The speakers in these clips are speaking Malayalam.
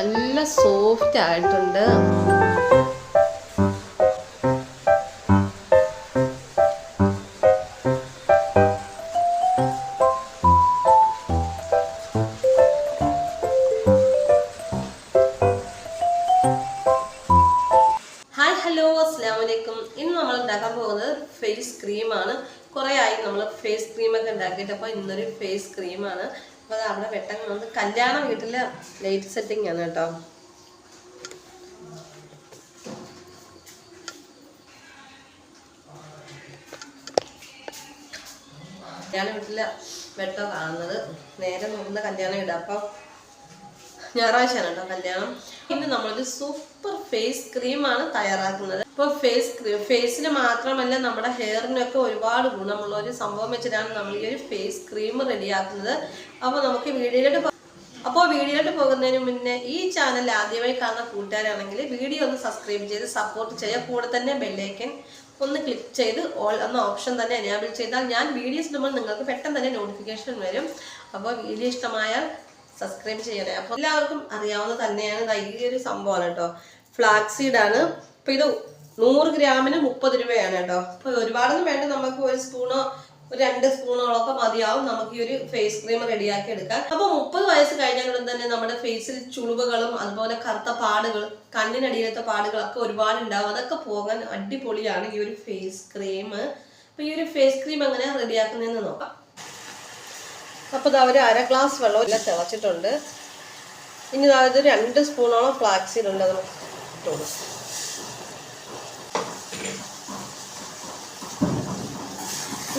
നല്ല സോഫ്റ്റ് ആയിട്ടുണ്ട്. ഉണ്ടാക്കാൻ പോകുന്നത് ഫേസ് ക്രീമാണ് കുറേ ആയി നമ്മൾ ഫേസ് ക്രീമൊക്കെ ഉണ്ടാക്കിയിട്ട് അപ്പോൾ ഇന്നൊരു ഫേസ് ക്രീമാണ് അപ്പോൾ അവിടെ വന്ന് കല്യാണ ലൈറ്റ് സെറ്റിംഗ് ആണ് കേട്ടോ. കല്യാണ വീട്ടിലെ വെട്ടോ കാണുന്നത്. നേരെ നോക്കുന്ന കല്യാണം വീട്. അപ്പൊ ഞായറാഴ്ചയാണ് കേട്ടോ കല്യാണം. ഇന്ന് നമ്മളൊരു സൂപ്പർ ഫേസ് ക്രീം ആണ് തയ്യാറാക്കുന്നത്. ഇപ്പോൾ ഫേസ് ക്രീം ഫേസിന് മാത്രമല്ല നമ്മുടെ ഹെയറിനൊക്കെ ഒരുപാട് ഗുണമുള്ള ഒരു സംഭവം വെച്ചിട്ടാണ് നമ്മൾ ഈ ഒരു ഫേസ് ക്രീം റെഡിയാക്കുന്നത്. അപ്പോൾ നമുക്ക് വീഡിയോയിലോട്ട് അപ്പോൾ വീഡിയോയിലോട്ട് പോകുന്നതിന് മുന്നേ ഈ ചാനൽ ആദ്യമായി കാണുന്ന കൂട്ടുകാരാണെങ്കിൽ വീഡിയോ ഒന്ന് സബ്സ്ക്രൈബ് ചെയ്ത് സപ്പോർട്ട് ചെയ്യുക. കൂടെ തന്നെ ബെല്ലൈക്കൻ ഒന്ന് ക്ലിക്ക് ചെയ്ത് ഓൾ എന്ന ഓപ്ഷൻ തന്നെ എനേബിൾ ചെയ്താൽ ഞാൻ വീഡിയോസ് ഇടുമ്പോൾ നിങ്ങൾക്ക് പെട്ടെന്ന് തന്നെ നോട്ടിഫിക്കേഷൻ വരും. അപ്പോൾ വീഡിയോ ഇഷ്ടമായാൽ സബ്സ്ക്രൈബ് ചെയ്യണേ. അപ്പോൾ എല്ലാവർക്കും അറിയാവുന്ന തന്നെയാണ് വലിയൊരു സംഭവമാണ് കേട്ടോ. ഫ്ലാക്സീഡാണ് അപ്പോൾ ഇത് നൂറ് ഗ്രാമിന് മുപ്പത് രൂപയാണ് കേട്ടോ. അപ്പോൾ ഒരുപാടൊന്നും വേണ്ട. നമുക്ക് ഒരു സ്പൂണോ ഒരു രണ്ട് സ്പൂണുകളൊക്കെ മതിയാവും. നമുക്ക് ഈ ഒരു ഫേസ് ക്രീം റെഡിയാക്കി എടുക്കാം. അപ്പൊ മുപ്പത് വയസ്സ് കഴിഞ്ഞാലും തന്നെ നമ്മുടെ ഫേസിൽ ചുളിവുകളും അതുപോലെ കറുത്ത പാടുകൾ കണ്ണിനടിയിലത്തെ പാടുകളൊക്കെ ഒരുപാട് ഉണ്ടാവും. അതൊക്കെ പോകാൻ അടിപൊളിയാണ് ഈ ഒരു ഫേസ് ക്രീം അപ്പൊ ഈ ഒരു ഫേസ് ക്രീം എങ്ങനെ റെഡിയാക്കുന്നതെന്ന് നോക്കാം. അപ്പോൾ ഇതാ ഒരു അര ഗ്ലാസ് വെള്ളം എല്ലാം തിളച്ചിട്ടുണ്ട്. ഇനി അതായത് രണ്ട് സ്പൂണോളം ഫ്ലാക്സീഡ് ഉണ്ട് അത് നമുക്ക് ഇട്ട് കൊടുക്കാം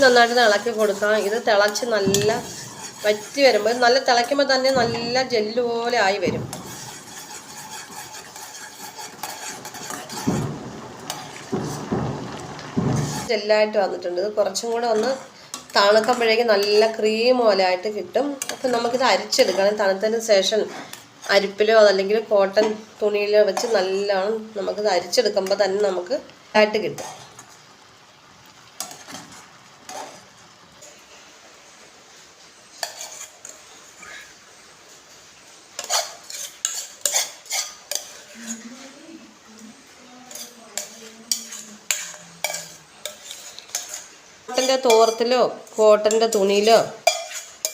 നന്നായിട്ട് ഇളക്കി കൊടുക്കാം ഇത് തിളച്ച് നല്ല വറ്റി വരുമ്പോൾ നല്ല തിളയ്ക്കുമ്പോൾ തന്നെ നല്ല ജെല്ല് പോലെ ആയി വരും. ജെല്ലായിട്ട് വന്നിട്ടുണ്ട്. ഇത് കുറച്ചും കൂടെ ഒന്ന് തണുക്കുമ്പോഴേക്കും നല്ല ക്രീം പോലെ ആയിട്ട് കിട്ടും. അപ്പം നമുക്കിത് അരിച്ചെടുക്കണം. തണുത്തതിന് ശേഷം അരിപ്പിലോ അതല്ലെങ്കിൽ കോട്ടൺ തുണിയിലോ വെച്ച് നല്ലോണം നമുക്കിത് അരിച്ചെടുക്കുമ്പോൾ തന്നെ നമുക്ക് ആയിട്ട് കിട്ടും. കോട്ടന്റെ തോർത്തിലോ കോട്ടന്റെ തുണിയിലോ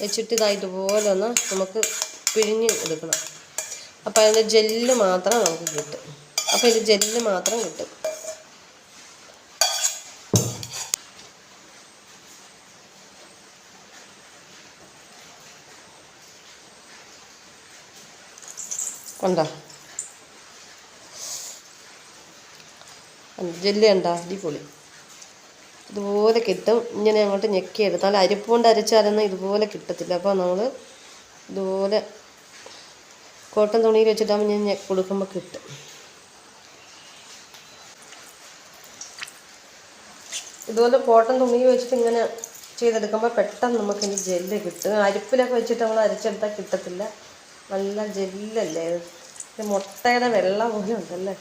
വെച്ചിട്ട് ഇതാ ഇതുപോലെ ഒന്ന് നമുക്ക് പിഴിഞ്ഞ് എടുക്കണം. അപ്പോൾ അതിന്റെ ജെല്ല് മാത്രം നമുക്ക് കിട്ടും. അപ്പോൾ ഇത് ജെല്ല് മാത്രം കിട്ടും. കണ്ടോ? ജെല്ല് കണ്ട? അടിപൊളി. ഇതുപോലെ കിട്ടും. ഇങ്ങനെ അങ്ങോട്ട് ഞെക്കി എടുത്താൽ അരിപ്പ് കൊണ്ട് അരച്ചാലൊന്നും ഇതുപോലെ കിട്ടത്തില്ല. അപ്പോൾ നമ്മൾ ഇതുപോലെ കോട്ടൺ തുണിയിൽ വെച്ചിട്ടാകുമ്പോൾ ഞാൻ കൊടുക്കുമ്പോൾ കിട്ടും. ഇതുപോലെ കോട്ടൺ തുണിയിൽ വെച്ചിട്ട് ഇങ്ങനെ ചെയ്തെടുക്കുമ്പോൾ പെട്ടെന്ന് നമുക്ക് ഇനി ജെല്ല് കിട്ടും. അരിപ്പിലൊക്കെ വെച്ചിട്ട് നമ്മൾ അരച്ചെടുത്താൽ കിട്ടത്തില്ല. നല്ല ജെല്ലല്ലേ? ഇത് മുട്ടയുടെ വെള്ളം പോലെ ഉണ്ടല്ലേ?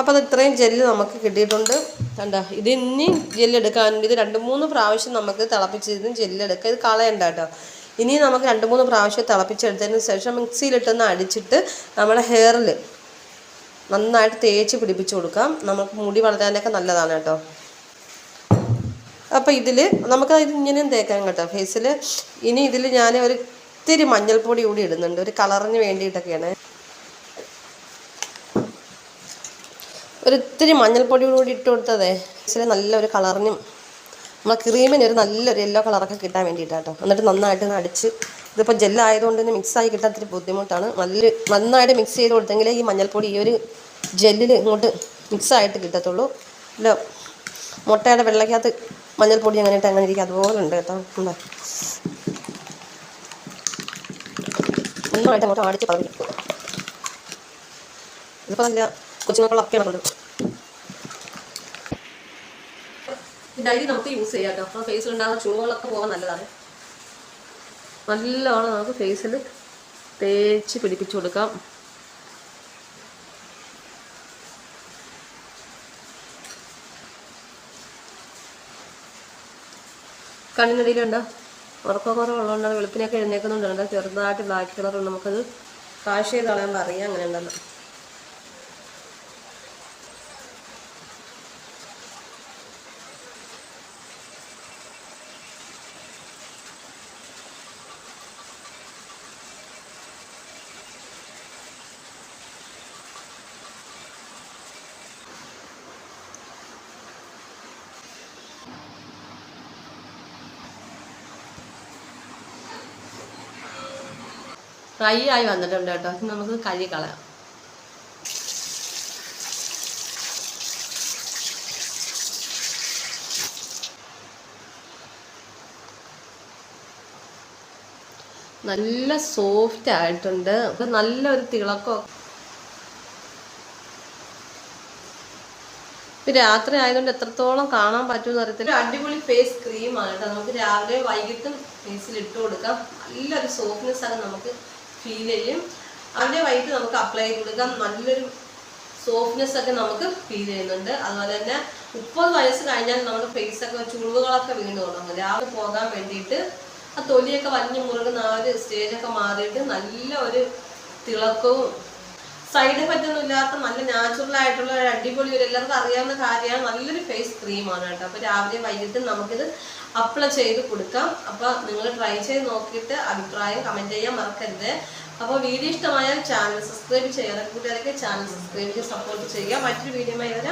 അപ്പോൾ അത് ഇത്രയും ജെല്ല് നമുക്ക് കിട്ടിയിട്ടുണ്ട്. കണ്ട ഇത് ഇനി ജെല്ലെടുക്കാൻ ഇത് രണ്ട് മൂന്ന് പ്രാവശ്യം നമുക്ക് തിളപ്പിച്ചിരുന്ന് ജെല്ലെടുക്കുക ഇത് കളയണ്ട കേട്ടോ. ഇനി നമുക്ക് രണ്ട് മൂന്ന് പ്രാവശ്യം തിളപ്പിച്ചെടുത്തതിന് ശേഷം മിക്സിയിലിട്ടൊന്ന് അടിച്ചിട്ട് നമ്മുടെ ഹെയറിൽ നന്നായിട്ട് തേച്ച് പിടിപ്പിച്ച് കൊടുക്കാം. നമുക്ക് മുടി വളരാനൊക്കെ നല്ലതാണ് കേട്ടോ. അപ്പോൾ ഇതിൽ നമുക്ക് ഇത് ഇങ്ങനെയും തേക്കാം കേട്ടോ ഫേസിൽ ഇനി ഇതിൽ ഞാൻ ഒരു ഇത്തിരി മഞ്ഞൾപ്പൊടി കൂടി ഇടുന്നുണ്ട്. ഒരു കളറിന് വേണ്ടിയിട്ടൊക്കെയാണ്. ഒരു ഇത്തിരി മഞ്ഞൾപ്പൊടി കൂടി ഇട്ട് കൊടുത്തതേ. ഇച്ചിരി നല്ലൊരു കളറിനും നമ്മൾ ക്രീമിന് ഒരു നല്ലൊരു യെല്ലോ കളറൊക്കെ കിട്ടാൻ വേണ്ടിയിട്ടാട്ടോ. എന്നിട്ട് നന്നായിട്ട് അടിച്ച് ഇതിപ്പോൾ ജെല്ലായതുകൊണ്ട് തന്നെ മിക്സായി കിട്ടാൻ ഇത്തിരി ബുദ്ധിമുട്ടാണ്. നല്ല നന്നായിട്ട് മിക്സ് ചെയ്ത് കൊടുത്തെങ്കിലേ ഈ മഞ്ഞൾപ്പൊടി ഈ ഒരു ജെല്ലിൽ ഇങ്ങോട്ട് മിക്സായിട്ട് കിട്ടത്തുള്ളൂ. ഇല്ല മുട്ടയുടെ വെള്ളക്കകത്ത് മഞ്ഞൾപ്പൊടി അങ്ങനെ ഇട്ട് അങ്ങനെ ഇരിക്കും. അതുപോലെ ഉണ്ട് കേട്ടോ. ഉണ്ടോ? നന്നായിട്ട് അങ്ങോട്ട് അടിച്ച് പറഞ്ഞു ഇതിപ്പോൾ നല്ല കൊച്ചുമക്കളൊക്കെയാണ് ഡൈലി നമുക്ക് യൂസ് ചെയ്യാം കേട്ടോ. ഫേസിൽ ഉണ്ടാകുന്ന ചുളിവുകളൊക്കെ പോകാൻ നല്ലതാണ്. നല്ലോണം നമുക്ക് ഫേസിൽ തേച്ച് പിടിപ്പിച്ചു കൊടുക്കാം. കണ്ണിനടിയിലുണ്ടോ ഉറക്കക്കുറവുള്ളതുകൊണ്ടാണ് വെളുപ്പിനൊക്കെ എഴുന്നേക്കുന്നുണ്ട് ചെറുതായിട്ട് ബ്ലാക്ക് കളർ നമുക്കത് കാശ് ചെയ്ത് കളയാൻ പറയാം അങ്ങനെ ഉണ്ടല്ലോ ഫ്രൈ ആയി വന്നിട്ടുണ്ട് കേട്ടോ. നമുക്ക് കഴുകി കളയാം. നല്ല സോഫ്റ്റ് ആയിട്ടുണ്ട്. നല്ലൊരു തിളക്കം രാത്രി ആയതുകൊണ്ട് എത്രത്തോളം കാണാൻ പറ്റുമെന്ന് അറിയത്തില്ല. അടിപൊളി ഫേസ് ക്രീമാണ് കേട്ടോ. നമുക്ക് രാവിലെ വൈകിട്ടും ഫേസിൽ ഇട്ട് കൊടുക്കാം. നല്ലൊരു സോഫ്റ്റ്നെസ് ആണ് നമുക്ക് ഫീൽ ചെയ്യും. അതിന്റെ വൈകിട്ട് നമുക്ക് അപ്ലൈ ചെയ്ത് കൊടുക്കാം. നല്ലൊരു സോഫ്റ്റ്നെസ് ഒക്കെ നമുക്ക് ഫീൽ ചെയ്യുന്നുണ്ട്. അതുപോലെ തന്നെ മുപ്പത് വയസ്സ് കഴിഞ്ഞാൽ നമ്മുടെ ഫേസ് ഒക്കെ ചുളിവുകളൊക്കെ വീണ്ടും തുടങ്ങും. രാവിലെ പോകാൻ വേണ്ടിയിട്ട് ആ തൊലിയൊക്കെ വലിഞ്ഞു മുറുകുന്ന ആ ഒരു സ്റ്റേജൊക്കെ മാറിയിട്ട് നല്ല ഒരു തിളക്കവും സൈഡ് എഫക്റ്റ് ഒന്നും ഇല്ലാത്ത നല്ല നാച്ചുറൽ ആയിട്ടുള്ള ഒരു അടിപൊളി ഒരു എല്ലാവർക്കും അറിയാവുന്ന കാര്യമാണ്. നല്ലൊരു ഫേസ് ക്രീമാണ് കേട്ടോ. അപ്പോൾ രാവിലെ വൈകിട്ട് നമുക്കിത് അപ്ലൈ ചെയ്ത് കൊടുക്കാം. അപ്പോൾ നിങ്ങൾ ട്രൈ ചെയ്ത് നോക്കിയിട്ട് അഭിപ്രായം കമന്റ് ചെയ്യാൻ മറക്കരുത്. അപ്പോൾ വീഡിയോ ഇഷ്ടമായാൽ ചാനൽ സബ്സ്ക്രൈബ് ചെയ്യാതെ കൂട്ടുകാരൊക്കെ ചാനൽ സബ്സ്ക്രൈബ് ചെയ്ത് സപ്പോർട്ട് ചെയ്യുക. മറ്റൊരു വീഡിയോ വരാം.